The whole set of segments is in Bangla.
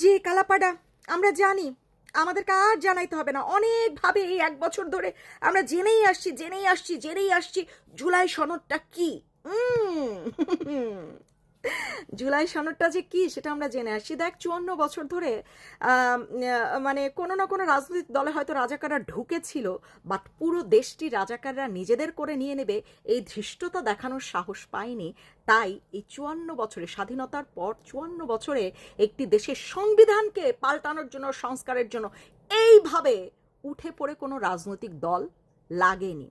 জি, কালাপাডা। আমরা জানি, আমাদেরকে আর জানাইতে হবে না। অনেকভাবে এই এক বছর ধরে আমরা জেনেই আসছি জেনেই আসছি জেনেই আসছি, জুলাই সনদটা কী? জুলাই সনদটা যে কি সেটা আমরা জেনে আসছি। দেখ, চুয়ান্ন বছর ধরে মানে কোনো না কোনো রাজনৈতিক দলে হয়তো রাজাকাররা ঢুকেছিল, বাট পুরো দেশটি রাজাকাররা নিজেদের করে নিয়ে নেবে, এই ধৃষ্টতা দেখানোর সাহস পায়নি। তাই এই চুয়ান্ন বছরে, স্বাধীনতার পর চুয়ান্ন বছরে একটি দেশের সংবিধানকে পাল্টানোর জন্য, সংস্কারের জন্য, এইভাবে উঠে পড়ে কোনো রাজনৈতিক দল লাগেনি।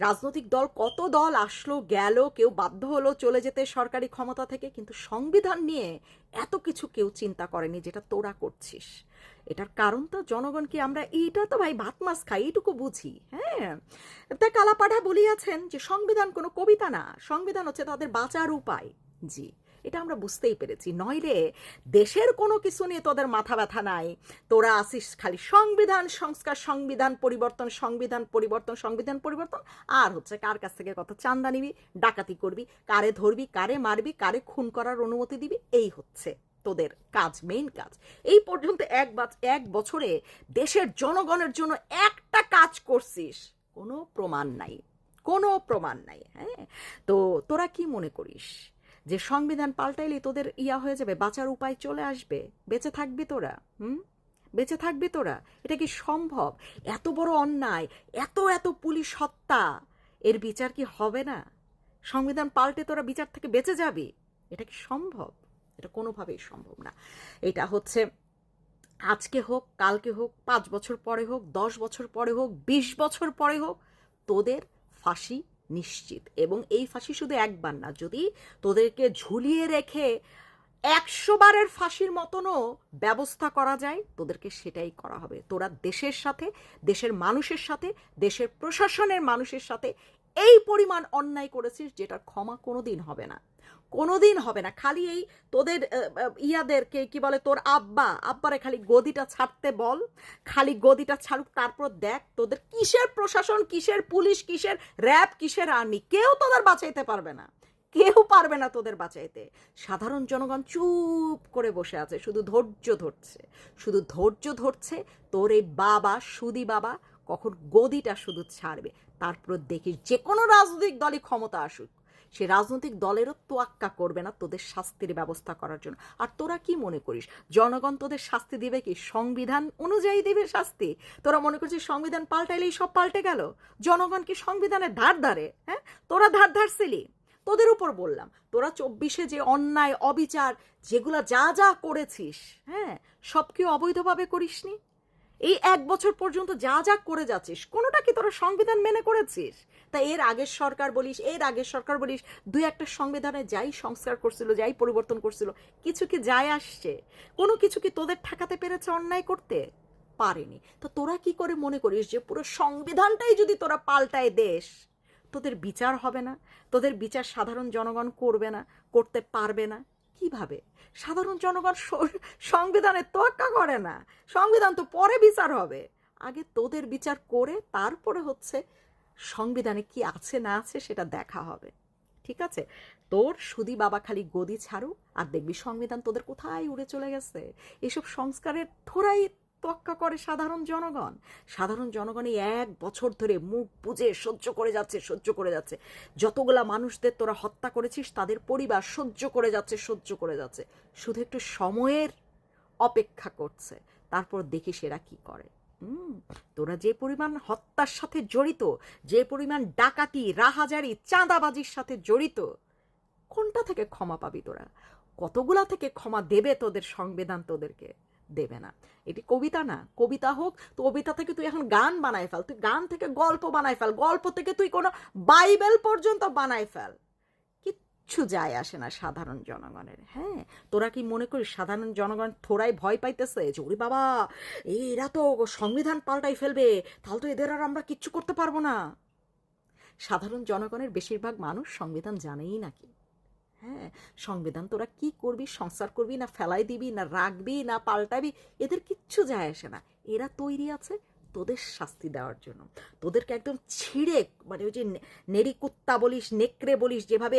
রাজনৈতিক দল কত দল আসলো, গেল, কেউ বাধ্য হলো চলে যেতে সরকারি ক্ষমতা থেকে, কিন্তু সংবিধান নিয়ে এত কিছু কেউ চিন্তা করেনি যেটা তোরা করছিস। এটার কারণ তো জনগণকে আমরা এইটা তো ভাই ভাত মাছ খাই, এইটুকু বুঝি হ্যাঁ? তা কালাপাঠা বলিয়াছেন যে সংবিধান কোনো কবিতা না, সংবিধান হচ্ছে তাদের বাঁচার উপায়। জি। এটা আমরা বুঝতেই পেরেছি। নইলে দেশের কোনো কিছু নিয়ে তোদের মাথা ব্যথা নাই। তোরা আসিস খালি সংবিধান সংস্কার, সংবিধান পরিবর্তন সংবিধান পরিবর্তন সংবিধান পরিবর্তন। আর হচ্ছে কার কাছ থেকে কত চান্দা নিবি, ডাকাতি করবি, কারে ধরবি, কারে মারবি, কারে খুন করার অনুমতি দিবি, এই হচ্ছে তোদের কাজ মেইন কাজ। এই পর্যন্ত এক এক বছরে দেশের জনগণের জন্য একটা কাজ করছিস, কোনো প্রমাণ নাই, কোনো প্রমাণ নাই হ্যাঁ? তো তোরা কি মনে করিস? যে সংবিধান পাল্টাইলে তোদের ইয়া হয়ে যাবে, বাঁচার উপায় চলে আসবে। বেঁচে থাকবি তোরা, হুম? বেঁচে থাকবি তোরা। এটা কি সম্ভব? এত বড় অন্যায়, এত এত পুলিশ হত্যা। এর বিচার কি হবে না? সংবিধান পাল্টে তোরা বিচার থেকে বেঁচে যাবি? এটা কি সম্ভব? এটা কোনোভাবেই সম্ভব না। এটা হচ্ছে আজকে হোক, কালকে হোক, পাঁচ বছর পরে হোক, দশ বছর পরে হোক, বিশ বছর পরে হোক, তোদের ফাঁসি নিশ্চিত। এবং এই ফাঁসি শুধু একবার না, যদি তোদেরকে ঝুলিয়ে রেখে একশো বারের ফাঁসির মতনও ব্যবস্থা করা যায়, তোদেরকে সেটাই করা হবে। তোরা দেশের সাথে, দেশের মানুষের সাথে, দেশের প্রশাসনের মানুষের সাথে এই পরিমাণ অন্যায় করেছিস যেটার ক্ষমা কোনো দিন হবে না। কোনোদিন হবে না। খালি এই তোদের ইয়াদেরকে কি বলে তোর আব্বা, আব্বারে খালি গদিটা ছাড়তে বল, খালি গদিটা ছাড়ুক, তারপর দেখ তোদের কিসের প্রশাসন, কিসের পুলিশ, কিসের র্যাব, কিসের আর্মি, কেউ তোদের বাঁচাইতে পারবে না। কেউ পারবে না তোদের বাঁচাইতে। সাধারণ জনগণ চুপ করে বসে আছে, শুধু ধৈর্য ধরছে। শুধু ধৈর্য ধরছে, তোর এই বাবা, সুদি বাবা, কখন গদিটা শুধু ছাড়বে, তারপর দেখিস যে কোনো রাজনৈতিক দলই ক্ষমতা আসুক। সে রাজনৈতিক দলেরও তোয়াক্কা করবে না তোদের শাস্তির ব্যবস্থা করার জন্য। আর তোরা কি মনে করিস? জনগণ তোদের শাস্তি দিবে কি? সংবিধান অনুযায়ী দিবে শাস্তি? তোরা মনে করছিস সংবিধান পাল্টাইলেই সব পাল্টে গেল? জনগণ কি সংবিধানের ধার ধারে হ্যাঁ? তোরা ধার ধারছিলি তোদের উপর বললাম, তোরা চব্বিশে যে অন্যায়, অবিচার, যেগুলা যা যা করেছিস হ্যাঁ? সব কি অবৈধভাবে করিসনি? এই এক বছর পর্যন্ত যা যা করে যাচ্ছিস, কোনোটা কি তোরা সংবিধান মেনে করেছিস? তা এর আগের সরকার বলিস, এর আগের সরকার বলিস, দুই একটা সংবিধানে যাই সংস্কার করছিল, যাই পরিবর্তন করছিল, কিছু কি যায় আসছে? কোনো কিছু কি তোদের ঠেকাতে পেরেছে অন্যায় করতে? পারেনি। তো তোরা কি করে মনে করিস যে পুরো সংবিধানটাই যদি তোরা পাল্টায় দেশ তোদের বিচার হবে না, তোদের বিচার সাধারণ জনগণ করবে না, করতে পারবে না। কীভাবে? সাধারণ জনগণ সংবিধানে সংবিধানের তোয়াক্কা করে না। সংবিধান তো পরে বিচার হবে। আগে তোদের বিচার করে তারপরে হচ্ছে সংবিধানে কি আছে না আছে সেটা দেখা হবে। ঠিক আছে? তোর সুদি বাবা খালি গদি ছাড়ু আর দেখবি সংবিধান তোদের কোথায় উড়ে চলে গেছে। এসব সংস্কারের থোড়াই তোয়াক্কা করে সাধারণ জনগণ। সাধারণ জনগণ এই এক বছর ধরে মুখ বুঝে সহ্য করে যাচ্ছে, সহ্য করে যাচ্ছে। যতগুলা মানুষদের তোরা হত্যা করেছিস, তাদের পরিবার সহ্য করে যাচ্ছে, সহ্য করে যাচ্ছে। শুধু একটু সময়ের অপেক্ষা করছে, তারপর দেখি সেরা কি করে। তোরা যে পরিমাণ হত্যার সাথে জড়িত, যে পরিমাণ ডাকাতি, রাহাজারি, চাঁদাবাজির সাথে জড়িত, কোনটা থেকে ক্ষমা পাবি তোরা? কতগুলা থেকে ক্ষমা দেবে তোদের সংবিধান তোদেরকে? দেবে না। এটি কবিতা না, কবিতা হোক, তো কবিতা থেকে তুই এখন গান বানায় ফেল। তুই গান থেকে গল্প বানায় ফেল। গল্প থেকে তুই কোনো বাইবেল পর্যন্ত বানায় ফেল। কিচ্ছু যায় আসে না সাধারণ জনগণের। হ্যাঁ তোরা কি মনে করিস সাধারণ জনগণ থোড়াই ভয় পাইতেছে ওরে বাবা, এরা তো সংবিধান পাল্টাই ফেলবে, তাহলে তো এদের আর আমরা কিচ্ছু করতে পারব না? সাধারণ জনগণের বেশিরভাগ মানুষ সংবিধান জানেই নাকি হ্যাঁ সংবিধান তোরা কি করবি সংস্কার করবি, না ফেলাই দিবি, না রাখবি, না পাল্টাবি, এদের কিচ্ছু যায় আসে না। এরা তৈরি আছে তোদের শাস্তি দেওয়ার জন্য। তোদেরকে একদম ছিঁড়ে মানে ওই যে নেড়ি কুত্তা বলিস, নেকড়ে বলিস, যেভাবে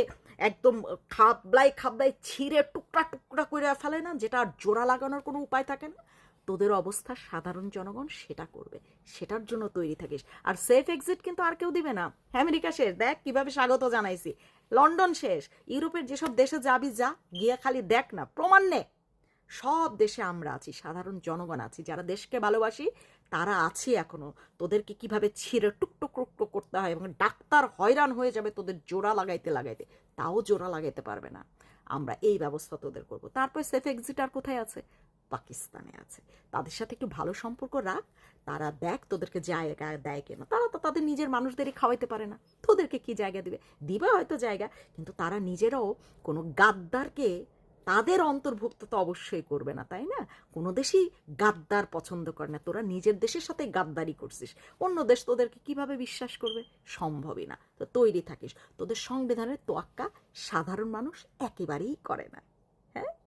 একদম খাবলাই খাবলাই ছিঁড়ে টুকরা টুকরা করে ফেলে না, যেটা আর জোড়া লাগানোর কোনো উপায় থাকে না। তোদের অবস্থা সাধারণ জনগণ সেটা করবে। সেটার জন্য তৈরি থাকিস। আর সেফ এক্সিট কিন্তু আর কেউ দিবে না। আমেরিকা শেষ। দেখ কীভাবে স্বাগত জানাইছি। লন্ডন শেষ। ইউরোপের যেসব দেশে যাবি যা, গিয়ে খালি দেখ না। প্রমাণ নে। সব দেশে আমরা আছি, সাধারণ জনগণ আছি। যারা দেশকে ভালোবাসি, তারা আছে এখনও। তোদেরকে কীভাবে ছিঁড়ে টুকটুক টুকটুক করতে হয় এবং ডাক্তার হয়রান হয়ে যাবে তোদের জোড়া লাগাইতে লাগাইতে, তাও জোড়া লাগাইতে পারবে না। আমরা এই ব্যবস্থা তোদের করব। তারপর সেফ এক্সিট আর কোথায় আছে? পাকিস্তানে আছে। তাদের সাথে একটু ভালো সম্পর্ক রাখ, তারা দেখ তোদেরকে জায়গা দেয় কেন। তারা তো তাদের নিজের মানুষদেরই খাওয়াইতে পারে না। তোদেরকে কি জায়গা দিবে? দিবে হয়তো জায়গা, কিন্তু তারা নিজেরাও কোনো গাদ্দারকে, তাদের অন্তর্ভুক্ত তো অবশ্যই করবে না, তাই না? কোনো দেশই গাদ্দার পছন্দ করে না। তোরা নিজের দেশের সাথে গাদ্দারি করছিস। অন্য দেশ তোদেরকে কীভাবে বিশ্বাস করবে? সম্ভবই না। তো তৈরি থাকিস। তোদের সংবিধানের তোয়াক্কা সাধারণ মানুষ একেবারেই করে না।